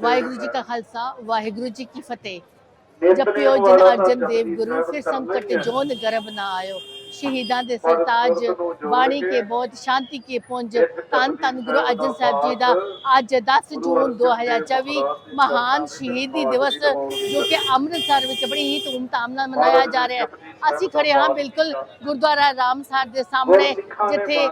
ਵਾਹਿਗੁਰੂ ਜੀ ਕਾ ਖਾਲਸਾ ਵਾਹਿਗੁਰੂ ਜੀ ਕੀ ਫਤਿਹ। ਜਪਿਓ ਜਿਨ ਅਰਜਨ ਦੇਵ ਗੁਰੂ ਫਿਰ ਸੰਕਟ ਜੋਨ ਗਰਭ ਨਾ ਆਇਓ। ਸ਼ਹੀਦਾਂ ਦੇ ਸਰਤਾਜ ਬਾਣੀ ਕੇ ਬਹੁਤ ਸ਼ਾਂਤੀ ਕੇ ਪੁੰਜ। ਤਨ ਤਨ ਗੁਰੂ ਅਰਜਨ ਸਾਹਿਬ ਜੀ ਦਾ ਅੱਜ 10 ਜੂਨ 2024 ਮਹਾਨ ਸ਼ਹੀਦੀ ਦਿਵਸ ਜੋ ਕਿ ਅੰਮ੍ਰਿਤਸਰ ਵਿੱਚ ਬੜੀ ਹੀ ਧੂਮਧਾਮ ਨਾਲ ਮਨਾਇਆ ਜਾ ਰਿਹਾ ਹੈ। ਅਸੀਂ ਖੜੇ ਹਾਂ ਬਿਲਕੁਲ ਗੁਰਦੁਆਰਾ ਰਾਮਸਰ ਦੇ ਸਾਹਮਣੇ ਜਿੱਥੇ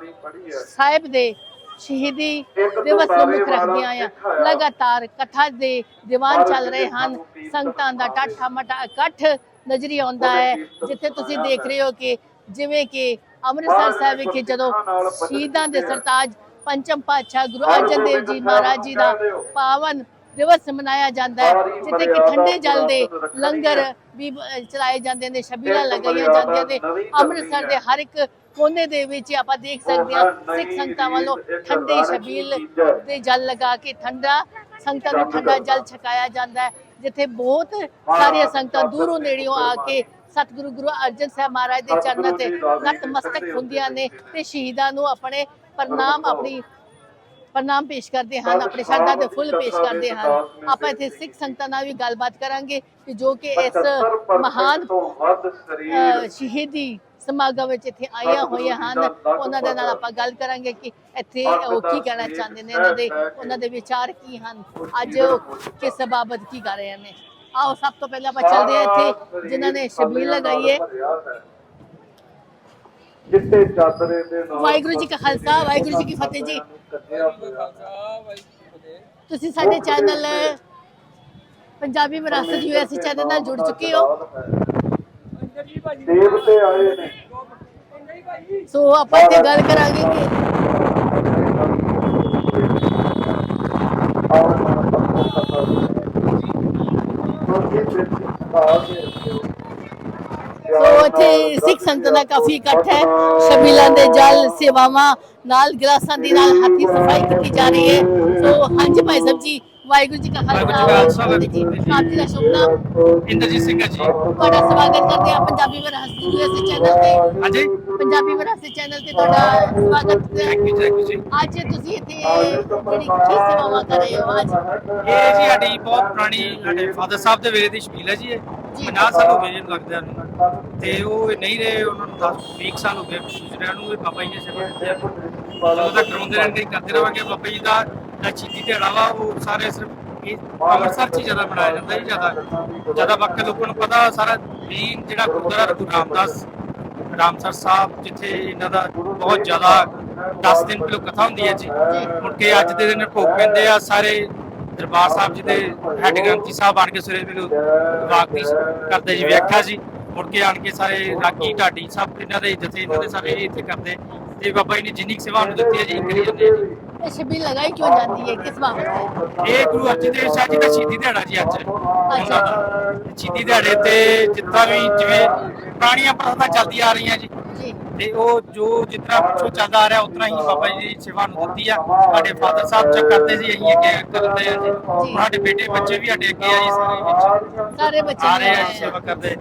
ਸਾਹਿਬ ਦੇ ਸ਼ਹੀਦੀ ਦਿਵਸ ਨੂੰ ਮੁੱਖ ਰੱਖਦਿਆਂ ਆ। ਲਗਾਤਾਰ ਕਥਾ ਦੇ ਦੀਵਾਨ ਚੱਲ ਰਹੇ ਹਨ। ਸੰਗਤਾਂ ਦਾ ਟਾਠਾ ਮਟਾ ਇਕੱਠ ਨਜ਼ਰੀ ਆਉਂਦਾ ਹੈ। ਜਿੱਥੇ ਤੁਸੀਂ ਦੇਖ ਰਹੇ ਹੋ ਕਿ ਜਿਵੇਂ ਕਿ ਅੰਮ੍ਰਿਤਸਰ ਸਾਹਿਬ ਵਿਖੇ ਜਦੋਂ ਸ਼ਹੀਦਾਂ ਦੇ ਸਰਤਾਜ ਪੰਚਮ ਪਾਤਸ਼ਾਹ ਗੁਰੂ ਅਰਜਨ ਦੇਵ ਜੀ ਮਹਾਰਾਜ ਜੀ ਦਾ ਪਾਵਨ ਦਿਵਸ ਮਨਾਇਆ ਜਾਂਦਾ ਹੈ ਜਿੱਥੇ ਕਿ ਠੰਡੇ ਜਲ ਦੇ ਲੰਗਰ ਵੀ ਚਲਾਏ ਜਾਂਦੇ ਨੇ ਛਬੀਲਾਂ ਲਗਾਈਆਂ ਜਾਂਦੀਆਂ ਨੇ। ਅੰਮ੍ਰਿਤਸਰ ਦੇ ਹਰ ਇੱਕ ਕੋਨੇ ਦੇ ਵਿੱਚ ਆਪਾਂ ਦੇਖ ਸਕਦੇ ਹਾਂ ਸਿੱਖ ਸੰਗਤਾਂ ਵੱਲੋਂ ਠੰਡੇ ਛਬੀਲ ਦੇ ਜਲ ਲਗਾ ਕੇ ਠੰਡਾ ਸੰਗਤਾਂ ਨੂੰ ਠੰਡਾ ਜਲ ਛਕਾਇਆ ਜਾਂਦਾ ਹੈ ਜਿੱਥੇ ਬਹੁਤ ਸਾਰੀਆਂ ਸੰਗਤਾਂ ਦੂਰੋਂ ਨੇੜਿਓਂ ਆ ਕੇ ਸਤਿਗੁਰੂ ਗੁਰੂ ਅਰਜਨ ਸਾਹਿਬ ਮਹਾਰਾਜ ਦੇ ਚਰਨਾਂ ਤੇ ਨਤਮਸਤਕ ਹੁੰਦੀਆਂ ਨੇ ਤੇ ਸ਼ਹੀਦਾਂ ਨੂੰ ਆਪਣੇ ਪ੍ਰਣਾਮ ਆਪਣੀ ਪ੍ਰਣਾਮ ਪੇਸ਼ ਕਰਦੇ ਹਨ ਆਪਣੇ ਸ਼ਰਧਾ ਦੇ ਫੁੱਲ ਪੇਸ਼ ਕਰਦੇ ਹਨ। ਆਪਾਂ ਇੱਥੇ ਸਿੱਖ ਸੰਗਤਾਂ ਨਾਲ ਵੀ ਗੱਲਬਾਤ ਕਰਾਂਗੇ ਕਿ ਜੋ ਕਿ ਇਸ ਮਹਾਨ ਸ਼ਹੀਦੀ ਸਮਾਗਮ ਵਿੱਚ ਇੱਥੇ ਆਈਆਂ ਹੋਈਆਂ ਹਨ। ਉਹਨਾਂ ਦੇ ਨਾਲ ਆਪਾਂ ਗੱਲ ਕਰਾਂਗੇ ਕਿ ਇੱਥੇ ਉਹ ਕੀ ਕਹਿਣਾ ਚਾਹੁੰਦੇ ਨੇ ਉਹਨਾਂ ਦੇ ਉਹਨਾਂ ਦੇ ਵਿਚਾਰ ਕੀ ਹਨ? ਅੱਜ ਕਿਸ ਬਾਬਤ ਕੀ ਕਰ ਰਹੇ ਨੇ? ਆਓ ਸਭ ਤੋਂ ਪਹਿਲਾਂ ਆਪਾਂ ਚੱਲਦੇ ਹਾਂ ਇੱਥੇ ਜਿਨ੍ਹਾਂ ਨੇ ਸ਼ਬੀਲ ਲਗਾਈ ਹੈ। ਚਿੱਟੇ ਚਾਦਰੇ ਦੇ ਨਾਲ ਵਾਹਿਗੁਰੂ ਜੀ ਕਾ ਖਾਲਸਾ ਵਾਹਿਗੁਰੂ ਜੀ ਕੀ ਫਤਿਹ ਜੀ। ਤੁਸੀਂ ਸਾਡੇ ਚੈਨਲ ਪੰਜਾਬੀ ਵਿਰਾਸਤ ਯੂਐਸਏ ਚੈਨਲ ਨਾਲ ਜੁੜ ਚੁੱਕੇ ਹੋ ਦੇਵਤੇ ਆਏ ਨੇ ਸੋ ਆਪਾਂ ਇੱਥੇ ਗੱਲ ਕਰਾਂਗੇ ਕਿ ਸੋ ਇੱਥੇ ਸਿੱਖ ਸੰਗਤਾਂ ਦਾ ਕਾਫੀ ਇਕੱਠ ਹੈ। ਸ਼ਬੀਲਾਂ ਦੇ ਜਲ ਸੇਵਾਵਾਂ ਨਾਲ, ਗਲਾਸਾਂ ਦੀ ਨਾਲ ਹੱਥੀ ਸਫ਼ਾਈ ਕੀਤੀ ਜਾ ਰਹੀ ਹੈ। ਸੋ ਹਾਂਜੀ ਭਾਈ ਸਾਹਿਬ ਜੀ ਵਾਹਿਗੁਰੂ ਜੀ ਕਾ ਖਾਲਸਾ ਵਾਹਿਗੁਰੂ ਜੀ ਜੀ ਦਾ ਸ਼ੁਭ ਨਾਮ ਇੰਦਰਜੀਤ ਸਿੰਘ ਜੀ। ਤੁਹਾਡਾ ਸਵਾਗਤ ਕਰਦੇ ਹਾਂ ਪੰਜਾਬੀ ਵਿਰਾਸਤ ਯੂਐਸਏ ਚੈਨਲ ਤੇ। ਹਾਂਜੀ। ਪੰਜਾਬੀ ਵਿਰਾਸਤ ਚੈਨਲ ਤੇ ਤੁਹਾਡਾ ਸਵਾਗਤ ਹੈ। ਥੈਂਕ ਯੂ ਥੈਂਕ ਯੂ ਜੀ। ਅੱਜ ਤੁਸੀਂ ਇੱਥੇ ਜਿਹੜੀ ਕੀ ਸੇਵਾਵਾਂ ਕਰ ਰਹੇ ਹੋ ਅੱਜ ਇਹ ਜੀ ਸਾਡੀ ਬਹੁਤ ਪੁਰਾਣੀ ਸਾਡੇ ਫਾਦਰ ਸਾਹਿਬ ਦੇ ਵੇਲੇ ਦੀ ਸ਼ਬੀਲ ਹੈ ਜੀ ਇਹ। ਜੀ। 50 ਸਾਲ ਹੋ ਗਏ ਜੀ ਲੱਗਦਿਆਂ ਨੂੰ। ਤੇ ਉਹ ਨਹੀਂ ਰਹੇ ਉਹਨਾਂ ਨੂੰ 10 20 ਸਾਲ ਹੋ ਗਏ। ਗੁਜਰਿਆਂ ਨੂੰ ਵੀ ਬਾਬਾ ਜੀ ਨੇ ਸੇਵਾ ਹੈ ਜਦੋਂ ਤੱਕ ਕਰਾਉਂਦੇ ਰਹਿਣਗੇ ਕਰਦੇ ਰਹਾਂਗੇ ਬਾਬਾ ਜੀ ਦਾ ਜਿਹੜਾ ਚੀਤੀ ਦਿਹਾੜਾ ਵਾ, ਉਹ ਸਾਰੇ ਸਿਰਫ ਇਹ ਅੰਮ੍ਰਿਤਸਰ 'ਚ ਹੀ ਜ਼ਿਆਦਾ ਮਨਾਇਆ ਜਾਂਦਾ ਜੀ, ਜ਼ਿਆਦਾ ਜ਼ਿਆਦਾ ਬਾਕੀ ਲੋਕਾਂ ਨੂੰ ਪਤਾ, ਸਾਰਾ ਮੇਨ ਜਿਹੜਾ ਗੁਰਦੁਆਰਾ ਗੁਰੂ ਰਾਮਦਾਸ, ਰਾਮਸਰ ਸਾਹਿਬ, ਜਿੱਥੇ ਇਹਨਾਂ ਦਾ ਬਹੁਤ ਜ਼ਿਆਦਾ 10 ਦਿਨ ਪਹਿਲਾਂ ਕਥਾ ਹੁੰਦੀ ਹੈ ਜੀ। ਮੁੜ ਕੇ ਅੱਜ ਦੇ ਦਿਨ ਭੋਗ ਪੈਂਦੇ ਆ, ਸਾਰੇ ਦਰਬਾਰ ਸਾਹਿਬ ਜੀ ਦੇ ਹੈੱਡ ਗ੍ਰੰਥੀ ਸਾਹਿਬ ਆਣ ਕੇ ਸਵੇਰੇ ਪਹਿਲਾਂ ਵਾਕਈ ਕਰਦੇ ਜੀ ਵਿਆਖਿਆ ਜੀ। ਮੁੜ ਕੇ ਆਣ ਕੇ ਸਾਰੇ ਰਾਗੀ, ਢਾਡੀ ਸਭ ਇਹਨਾਂ ਦੇ, ਜਥੇ ਇਹਨਾਂ ਦੇ ਸਾਰੇ ਇੱਥੇ ਕਰਦੇ। ਤੇ ਬਾਬਾ ਜੀ ਨੇ ਜਿੰਨੀ ਸੇਵਾ ਨੂੰ ਦਿੱਤੀ ਹੈ ਜੀ ਕਰੀ ਜਾਂਦੇ। ਆ ਜੀ ਇਹ ਸ਼ਬੀਲ ਲਗਾਈ ਕਿਉਂ ਜਾਂਦੀ ਹੈ? ਕਿਸ ਬਾਬਤ ਇਹ ਗੁਰੂ ਅਰਜਨ ਦੇਵ ਸਾਹਿਬ ਜੀ ਦਾ ਸ਼ਹੀਦੀ ਦਿਹਾੜਾ ਜੀ ਅੱਜ। ਦਾ ਸ਼ਹੀਦੀ ਦਿਹਾੜੇ ਤੇ ਜਿੱਦਾਂ ਵੀ ਜਿਵੇਂ ਪੁਰਾਣੀਆਂ ਪ੍ਰਥਾ ਚੱਲਦੀਆਂ ਆ ਰਹੀਆਂ ਜੀ। ਜੀ। ਤੇ ਉਹ ਜੋ ਜਿਤਨਾ ਪਿੱਛੋਂ ਚੱਲਦਾ ਆ ਰਿਹਾ ਉਤਨਾ ਹੀ ਬਾਬਾ ਜੀ ਦੀ ਸੇਵਾ ਨੂੰ ਦਿੱਤੀ ਆ। ਸਾਡੇ ਫਾਦਰ ਸਾਹਿਬ ਚ ਕਰਦੇ ਸੀ ਅਸੀਂ ਅੱਗੇ ਕਰਦੇ ਆ ਜੀ। ਸਾਡੇ ਬੇਟੇ ਬੱਚੇ ਵੀ ਸਾਡੇ ਅੱਗੇ ਆ ਜੀ ਸਾਰੇ ਵਿੱਚ। ਸਾਰੇ ਬੱਚੇ ਆ ਜੀ ਸੇਵਾ ਕਰਦੇ।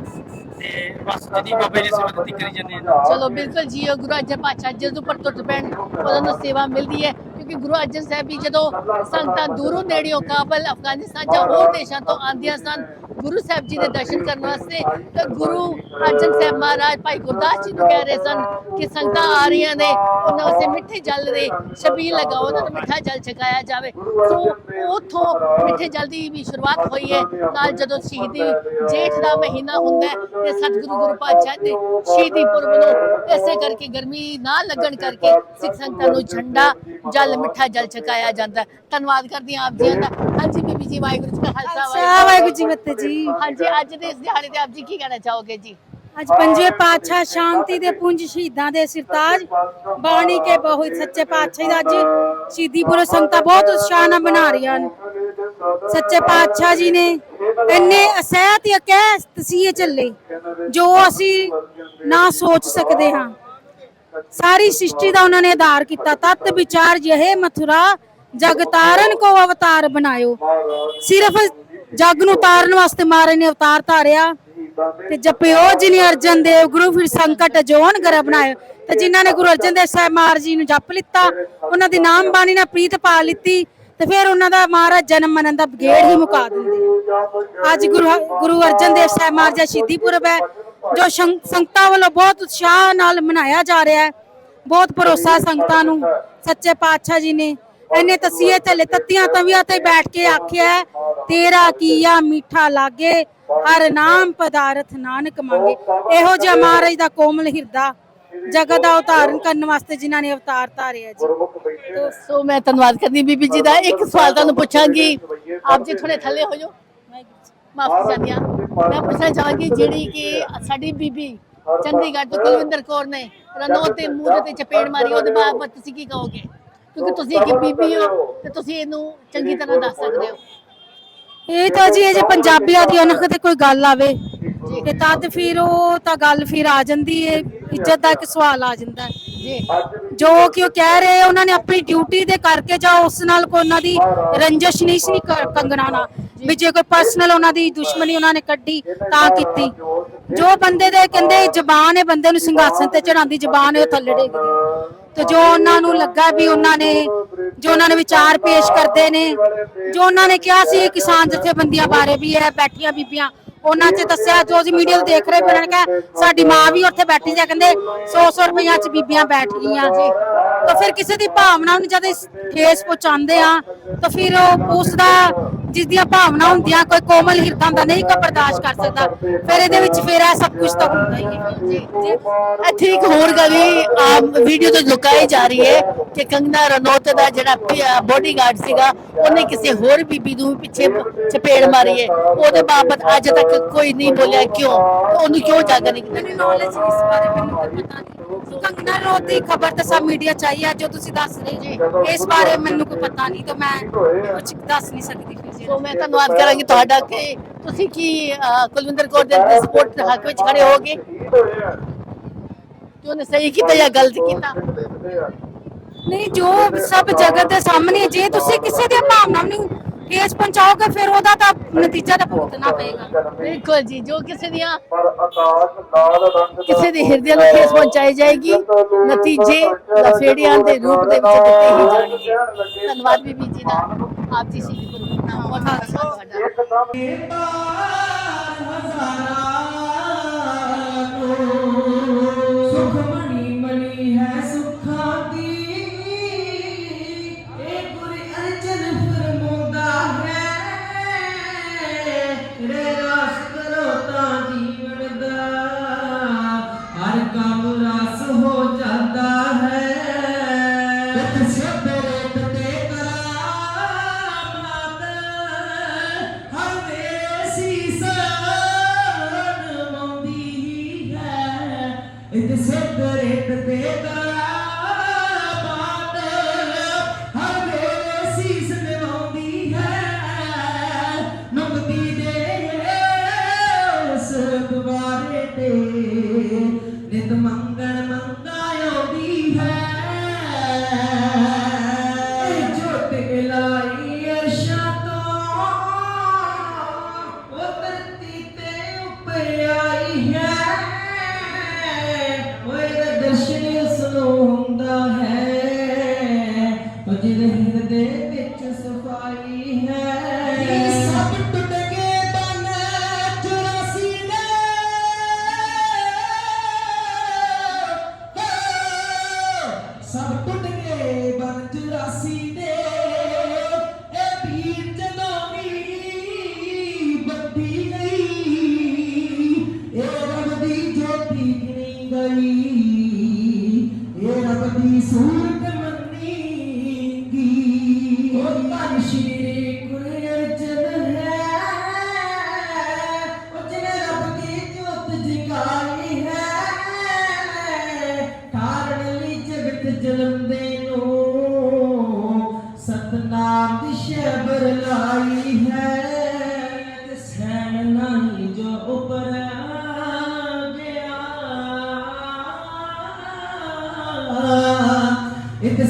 ਤੇ ਬਸ ਜਿੰਨੀ ਬਾਬਾ ਜੀ ਸੇਵਾ ਦਿੱਤੀ ਕਰੀ ਜਾਂਦੇ ਆ। ਚਲੋ ਬਿਲਕੁਲ ਜੀ, ਉਹ ਗੁਰੂ ਅਰਜਨ ਪਾਤਸ਼ਾਹ ਜਦੋਂ ਪਰ ਟੁੱਟ ਪੈਣ, ਉਹਨਾਂ ਨੂੰ ਸੇਵਾ ਮਿਲਦੀ ਹੈ, ਕਿਉਂਕਿ ਗੁਰੂ ਅਰਜਨ ਸਾਹਿਬ ਜੀ ਜਦੋਂ ਸੰਗਤਾਂ ਦੂਰੋਂ ਨੇੜਿਓਂ ਕਾਬਲ ਅਫਗਾਨਿਸਤਾਨ ਜਾਂ ਹੋਰ ਦੇਸ਼ਾਂ ਤੋਂ ਆਉਂਦੀਆਂ ਸਨ, ਗੁਰੂ ਸਾਹਿਬ ਜੀ ਦੇ ਦਰਸ਼ਨ ਕਰਨ ਵਾਸਤੇ ਤਾਂ ਗੁਰੂ ਅਰਜਨ ਸਾਹਿਬ ਮਹਾਰਾਜ ਭਾਈ ਗੁਰਦਾਸ ਜੀ ਨੂੰ ਕਹਿ ਰਹੇ ਸਨ ਕਿ ਸੰਗਤਾਂ ਆ ਰਹੀਆਂ ਨੇ, ਉਹਨਾਂ ਵਾਸਤੇ ਮਿੱਠੇ ਜਲ ਦੇ ਛਬੀਲ ਲਗਾਓ, ਉਹਨਾਂ ਨੂੰ ਮਿੱਠਾ ਜਲ ਛਕਾਇਆ ਜਾਵੇ। ਸੋ ਉਥੋਂ ਮਿੱਠੇ ਜਲ ਦੀ ਵੀ ਸ਼ੁਰੂਆਤ ਹੋਈ ਹੈ, ਨਾਲ ਜਦੋਂ ਸ਼ਹੀਦੀ ਜੇਠ ਦਾ ਮਹੀਨਾ ਹੁੰਦਾ ਹੈ ਤੇ ਸਤਿਗੁਰੂ ਗੁਰੂ ਪਾਤਸ਼ਾਹ ਦੇ ਸ਼ਹੀਦੀ ਪੁਰਬ ਨੂੰ ਇਸੇ ਕਰਕੇ ਗਰਮੀ ਨਾ ਲੱਗਣ ਕਰਕੇ ਸਿੱਖ ਸੰਗਤਾਂ ਨੂੰ ਝੰਡਾ ਜਲ ਮਿੱਠਾ ਜਲ ਛਕਾਇਆ ਜਾਂਦਾ। ਧੰਨਵਾਦ ਕਰਦੀ ਆਪ ਜੀ ਦਾ। ਹਾਂਜੀ ਬੀਬੀ ਜੀ ਵਾਹਿਗੁਰੂ ਜੀ ਕਾ ਖਾਲਸਾ ਵਾਹਿਗੁਰੂ ਜੀ ਫਤਿਹ। ਜੀ ਹਾਂਜੀ ਅੱਜ ਦੇ ਇਸ ਦਿਹਾੜੇ ਤੇ ਆਪ ਜੀ ਕੀ ਕਹਿਣਾ ਚਾਹੋਗੇ ਜੀ? ਅੱਜ ਪੰਜਵੇਂ ਪਾਤਸ਼ਾਹ ਸ਼ਾਂਤੀ ਦੇ ਪੁੰਜ ਸ਼ਹੀਦਾਂ ਦੇ ਸਿਰਤਾਜ ਬਾਣੀ ਕੇ ਬਹੁਤ ਸੱਚੇ ਪਾਤਸ਼ਾਹ ਦਾ ਅੱਜ ਸ਼ਹੀਦੀ ਪੁਰਬ ਸੰਗਤਾਂ ਬਹੁਤ ਉਤਸ਼ਾਹ ਨਾਲ ਮਨਾ ਰਹੀਆਂ ਹਨ। ਸੱਚੇ ਪਾਤਸ਼ਾਹ ਜੀ ਨੇ ਇੰਨੇ ਅਸਹਿਤ ਅਕਹਿ ਤਸੀਹੇ ਚੱਲੇ ਜੋ ਅਸੀਂ ਨਾ ਸੋਚ ਸਕਦੇ ਹਾਂ। ਸਾਰੀ ਸ੍ਰਿਸ਼ਟੀ ਦਾ ਉਹਨਾਂ ਨੇ ਆਧਾਰ ਕੀਤਾ। ਤਤ ਵਿਚਾਰ ਯਹ ਮਥੁਰਾ, ਜਗ ਕੋ ਅਵਤਾਰ ਬਣਾਇਓ। ਸਿਰਫ ਜਗ ਨੂੰ ਤਾਰਨ ਵਾਸਤੇ ਮਾਰੇ ਨੇ ਅਵਤਾਰ ਧਾਰਿਆ ਤੇ ਜਪਿਓ, ਜਿਨੇ ਅਰਜਨ ਦੇਵ ਗੁਰੂ, ਫਿਰ ਸੰਕਟ ਜੋਨ ਗਰ ਬਣਾਇਓ। ਤੇ ਜਿਨ੍ਹਾਂ ਨੇ ਗੁਰੂ ਅਰਜਨ ਦੇਵ ਸਾਹਿਬ ਮਹਾਰਾਜ ਜੀ ਨੂੰ ਜਪ ਲਿੱਤਾ, ਉਹਨਾਂ ਦੀ ਨਾਮ ਬਾਣੀ ਨਾਲ ਪ੍ਰੀਤ ਪਾ ਲਿੱਤੀ। ਤੇ ਫਿਰ ਉਹਨਾਂ ਦਾ ਮਹਾਰਾਜ ਜਨਮ ਮਨਨ ਦਾ ਗੇੜ ਹੀ ਮੁਕਾ ਦਿੰਦੇ ਆ। ਅੱਜ ਗੁਰੂ ਗੁਰੂ ਅਰਜਨ ਦੇਵ ਸਾਹਿਬ ਮਹਾਰਾਜ ਦਾ ਸ਼ਹੀਦੀ ਪੁਰਬ ਹੈ, ਜੋ ਸੰਗਤਾਂ ਵੱਲੋਂ ਬਹੁਤ ਉਤਸ਼ਾਹ ਨਾਲ ਮਨਾਇਆ ਜਾ ਰਿਹਾ ਹੈ। ਬਹੁਤ ਭਰੋਸਾ ਸੰਗਤਾਂ ਨੂੰ, ਸੱਚੇ ਪਾਤਸ਼ਾਹ ਜੀ ਨੇ। ਇਹਨੇ ਤਸੀਹੇ ਥੱਲੇ ਤੱਤੀਆਂ ਤਵੀਆਂ ਤੇ ਬੈਠ ਕੇ ਆਖਿਆ ਤੇਰਾ ਕੀਆ ਮਿੱਠਾ ਲਾਗੇ, ਹਰ ਨਾਮ ਪਦਾਰਥ ਨਾਨਕ ਮੰਗੇ। ਇਹੋ ਜਿਹਾ ਮਹਾਰਾਜ ਦਾ ਕੋਮਲ ਹਿਰਦਾ ਜਗਤ ਦਾ ਉਤਾਰਨ ਕਰਨ ਵਾਸਤੇ ਜਿਨ੍ਹਾਂ ਨੇ ਅਵਤਾਰ ਧਾਰਿਆ ਜੀ। ਸੋ ਮੈਂ ਧੰਨਵਾਦ ਕਰਦੀ ਬੀਬੀ ਜੀ ਦਾ। ਇੱਕ ਸਵਾਲ ਤੁਹਾਨੂੰ ਪੁੱਛਾਂਗੀ। ਆਪ ਜੀ ਥੋੜੇ ਥੱਲੇ ਹੋ ਜਾਓ। ਮਾਫੀ ਚਾਹੁੰਦੀ ਹਾਂ ਮੈਂ ਪੁੱਛਣਾ ਚਾਹਾਂਗੀ ਜਿਹੜੀ ਕਿ ਸਾਡੀ ਬੀਬੀ ਚੰਡੀਗੜ੍ਹ ਤੋਂ ਕੁਲਵਿੰਦਰ ਕੌਰ ਨੇ ਰਣੋ ਤੇ ਮੂੰਹ ਤੇ ਚਪੇੜ ਮਾਰੀ ਉਹਦੇ ਬਾਅਦ ਤੁਸੀਂ ਕੀ ਕਹੋਗੇ? ਕਿਉਂਕਿ ਤੁਸੀਂ ਇੱਕ ਬੀਬੀ ਹੋ ਤੇ ਤੁਸੀਂ ਇਹਨੂੰ ਚੰਗੀ ਤਰ੍ਹਾਂ ਦੱਸ ਸਕਦੇ ਹੋ। ਇਹ ਤਾਂ ਜੀ ਇਹ ਜੇ ਪੰਜਾਬੀਆਂ ਦੀ ਉਹਨਾਂ ਤੇ ਕੋਈ ਗੱਲ ਆਵੇ ਤੇ ਤਦ ਫਿਰ ਉਹ ਤਾਂ ਗੱਲ ਫਿਰ ਆ ਜਾਂਦੀ ਹੈ ਇੱਜ਼ਤ ਦਾ ਇੱਕ ਸਵਾਲ ਆ ਜਾਂਦਾ ਹੈ। ਜੀ। ਜੋ ਕਿ ਉਹ ਕਹਿ ਰਹੇ ਉਹਨਾਂ ਨੇ ਆਪਣੀ ਡਿਊਟੀ ਦੇ ਕਰਕੇ ਜਾਂ ਉਸ ਨਾਲ ਕੋਈ ਉਹਨਾਂ ਦੀ ਰੰਜਿਸ਼ ਨਹੀਂ ਸੀ ਕੰਗਣਾ ਨਾਲ ਵੀ ਜੇ ਕੋਈ ਪਰਸਨਲ ਉਹਨਾਂ ਦੀ ਦੁਸ਼ਮਣੀ ਉਹਨਾਂ ਨੇ ਕੱਢੀ ਤਾਂ ਕੀਤੀ। ਜੋ ਬੰਦੇ ਦੇ ਕਹਿੰਦੇ ਜ਼ਬਾਨ ਹੈ ਬੰਦੇ ਨੂੰ ਸਿੰਘਾਸਨ ਤੇ ਚੜਾਉਂਦੀ ਜ਼ਬਾਨ ਹੈ ਉਹ ਥੱਲੇ ਡੇਗਦੀ ਤੇ ਜੋ ਉਹਨਾਂ ਨੂੰ ਲੱਗਾ ਵੀ ਉਹਨਾਂ ਨੇ ਜੋ ਉਹਨਾਂ ਨੇ ਵਿਚਾਰ ਪੇਸ਼ ਕਰਦੇ ਨੇ ਜੋ ਉਹਨਾਂ ਨੇ ਕਿਹਾ ਸੀ ਕਿਸਾਨ ਜਥੇਬੰਦੀਆਂ ਬਾਰੇ ਵੀ ਇਹ ਬੈਠੀਆਂ ਬੀਬੀਆਂ ਉਹਨਾਂ 'ਚ ਦੱਸਿਆ, ਜੋ ਜੀ ਮੀਡੀਆ ਤੇ ਦੇਖ ਰਹੇ ਵੀ ਉਹਨਾਂ ਨੇ ਕਿਹਾ, ਸਾਡੀ ਮਾਂ ਵੀ ਉੱਥੇ ਬੈਠੀ ਜਾ ਕਹਿੰਦੇ 100-100 ਰੁਪਈਆ 'ਚ ਬੀਬੀਆਂ ਬੈਠ ਗਈਆਂ ਜੀ। ਤਾਂ ਫਿਰ ਕਿਸੇ ਦੀ ਭਾਵਨਾ ਨੂੰ ਜਦ ਠੇਸ ਪਹੁੰਚਾਉਂਦੇ ਆ ਤਾਂ ਫਿਰ ਉਹ ਉਸ ਦਾ ਜਿਸ ਦੀਆਂ ਭਾਵਨਾ ਹੁੰਦੀਆਂ ਕੋਈ ਕੋਮਲ ਹਿਰਦਾ ਦਾ ਨਹੀਂ ਕੋ ਬਰਦਾਸ਼ਤ ਕਰ ਸਕਦਾ। ਫਿਰ ਇਹਦੇ ਵਿੱਚ ਫਿਰ ਇਹ ਸਭ ਕੁਝ ਤਾਂ ਹੁੰਦਾ ਹੀ ਹੈ। ਜੀ ਇੱਥੇ ਇੱਕ ਹੋਰ ਗੱਲ ਆਮ ਵੀਡੀਓ ਤੋਂ ਲੁਕਾਈ ਜਾ ਰਹੀ ਹੈ ਕਿ ਕੰਗਨਾ ਰਣੌਤ ਦਾ ਜਿਹੜਾ ਬੋਡੀਗਾਰਡ ਸੀਗਾ ਉਹਨੇ ਕਿਸੇ ਹੋਰ ਬੀਬੀ ਨੂੰ ਪਿੱਛੇ ਚਪੇੜ ਮਾਰੀ ਹੈ। ਉਹਦੇ ਬਾਬਤ ਅੱਜ ਤੱਕ ਕੋਈ ਨਹੀਂ ਬੋਲਿਆ ਕਿਉਂ ਉਹਨੂੰ ਕਿਉਂ ਜਾਗਰ ਨਹੀਂ ਕੀਤਾ ਮੈਨੂੰ ਨੌਲੇਜ ਇਸ ਬਾਰੇ ਮੈਨੂੰ ਪਤਾ ਨਹੀਂ। ਕੰਗਨਾ ਰੋਤ ਦੀ ਖਬਰ ਤਾਂ ਸਭ ਮੀਡੀਆ ਚਾਹੀਏ ਜੋ ਤੁਸੀਂ ਦੱਸ ਰਹੇ ਜੀ ਇਸ ਬਾਰੇ ਮੈਨੂੰ ਕੋਈ ਪਤਾ ਨਹੀਂ ਤਾਂ ਮੈਂ ਕੁਝ ਦੱਸ ਨਹੀਂ ਸਕਦੀ ਫਿਰ ਜੀ। ਸੋ ਮੈਂ ਧੰਨਵਾਦ ਕਰਾਂਗੀ ਤੁਹਾਡਾ ਕਿ ਤੁਸੀਂ ਕੀ ਕੁਲਵਿੰਦਰ ਕੌਰ ਦੇ ਸਪੋਰਟ ਦੇ ਹੱਕ ਵਿੱਚ ਖੜੇ ਹੋਗੇ ਕਿ ਉਹਨੇ ਸਹੀ ਕੀਤਾ ਜਾਂ ਗਲਤ ਕੀਤਾ? ਨਹੀਂ ਜੋ ਸਭ ਜਗਤ ਦੇ ਸਾਹਮਣੇ ਜੇ ਤੁਸੀਂ ਕਿਸੇ ਦੀ ਭਾਵਨਾ ਨੂੰ ਠੇਸ ਪਹੁੰਚਾਓਗੇ ਫਿਰ ਉਹਦਾ ਤਾਂ ਨਤੀਜਾ ਤਾਂ ਭੁਗਤਣਾ ਪਏਗਾ। ਬਿਲਕੁਲ ਜੀ। ਜੋ ਕਿਸੇ ਦੀਆਂ ਪਰ ਆਕਾਸ਼ ਲਾਲ ਰੰਗ ਦਾ ਕਿਸੇ ਦੇ ਹਿਰਦੇ ਨੂੰ ਠੇਸ ਪਹੁੰਚਾਈ ਜਾਏਗੀ ਨਤੀਜੇ ਲਫੇੜਿਆਂ ਦੇ ਰੂਪ ਦੇ ਵਿੱਚ ਦਿੱਤੇ ਹੀ ਜਾਣਗੇ। ਧੰਨਵਾਦ ਬੀਬੀ ਜੀ ਦਾ। ਆਪ ਜੀ ਸੀ ਗੁਰੂ ਨਾਮ ਬਹੁਤ ਬਹੁਤ ਤੁਹਾਡਾ। ਦੁਆਰੇ ਨਿਤ ਮੰਗਣ ਮੰਗਾਇਉਂਦੀ ਹੈ। ਜੋਤ ਲਾਈ ਅਰਸ਼ਾਂ ਤੋਂ ਉਹ ਧਰਤੀ ਤੇ ਉੱਪਰ ਆਈ ਹੈ। ਓਏ ਦਾ ਦਰਸ਼ਨ ਉਸ ਨੂੰ ਹੁੰਦਾ ਹੈ। ਉਹ ਜਿਹਦੇ ਹਿਰਦੇ ਵਿੱਚ ਸਫ਼ਾਈ ਹੈ। ਸਭ ਗਈ ਰੱਬ ਦੀ ਸੂਰਤ ਮੰਨੀ ਗਈ ਉਹ ਧੰਨ ਸ਼੍ਰੀ ਗੁਰੂ ਅਰਜਨ ਹੈ। ਉਹ ਜਿਹਨੇ ਰੱਬ ਦੀ ਜੋਤ ਜਗਾਈ ਹੈ। ਕਾਰਨ ਲਈ ਜਗਤ ਜਲੰਦੇ ਨੂੰ ਸਤਨਾਮ ਦੀ ਸ਼ਬਰ ਲਾਈ ਹੈ। ਤੇ ਸੈਨ ਨਹੀਂ ਜੋ ਉਪਰ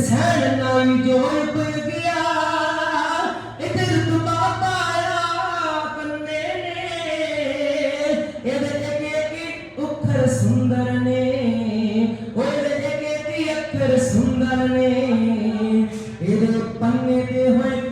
ਇਤ ਸੈਨ ਨਹੀਂ ਜੋ ਉਪਰ ਗਿਆ ਇਤ ਰਤਬਾ ਪਾਇਆ ਕੰਨੇ ਨੇ ਇਹਦੇ ਇੱਕ ਇੱਕ ਅੱਖਰ ਸੁੰਦਰ ਨੇ ਉਹਦੇ ਇੱਕ ਇੱਕ ਅੱਖਰ ਸੁੰਦਰ ਨੇ ਇਹਦੇ ਪੰਨੇ ਤੇ ਹੋਏ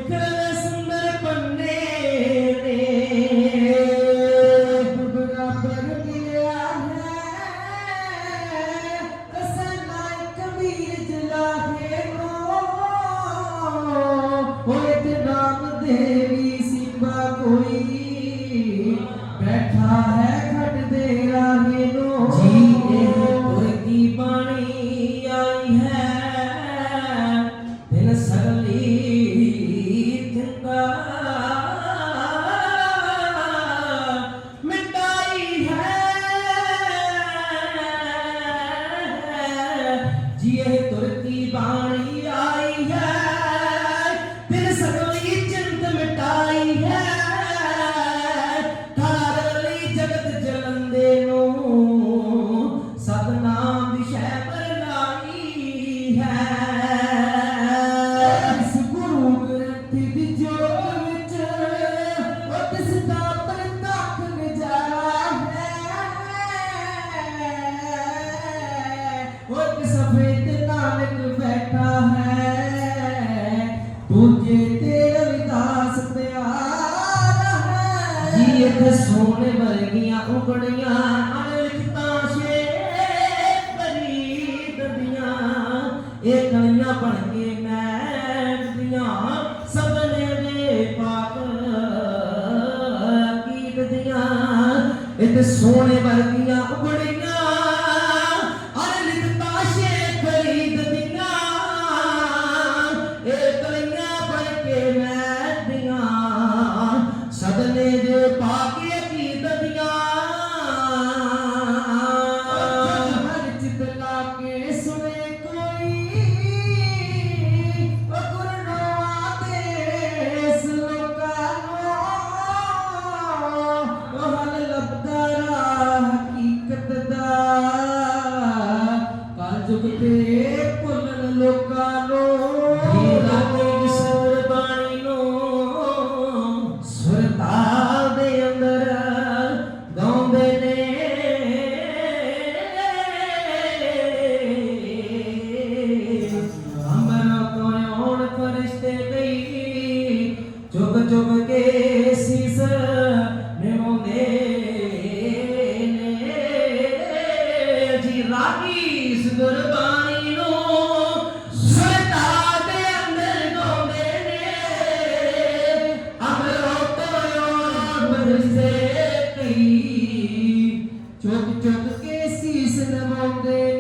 ਦੂਜੇ ਤੇ ਰਵਿਦਾਸ ਪਿਆਰਾ ਹੈ। ਜੀ ਇੱਥੇ ਸੋਹਣੇ ਵਰਗੀਆਂ ਉਗੜੀਆਂ ਅਨਲਿਖਤਾਂ ਸ਼ੇਰ ਫਰੀਦ ਦੀਆਂ। ਇਹ ਕਲੀਆਂ ਬਣ ਕੇ ਮੈਂ ਦੀਆਂ ਸਭਨੇ ਦੇ ਪਾਕ ਕੀਤ ਦੀਆਂ। ਇੱਥੇ ਸੋਹਣੇ ਵਰਗੀਆਂ Monday.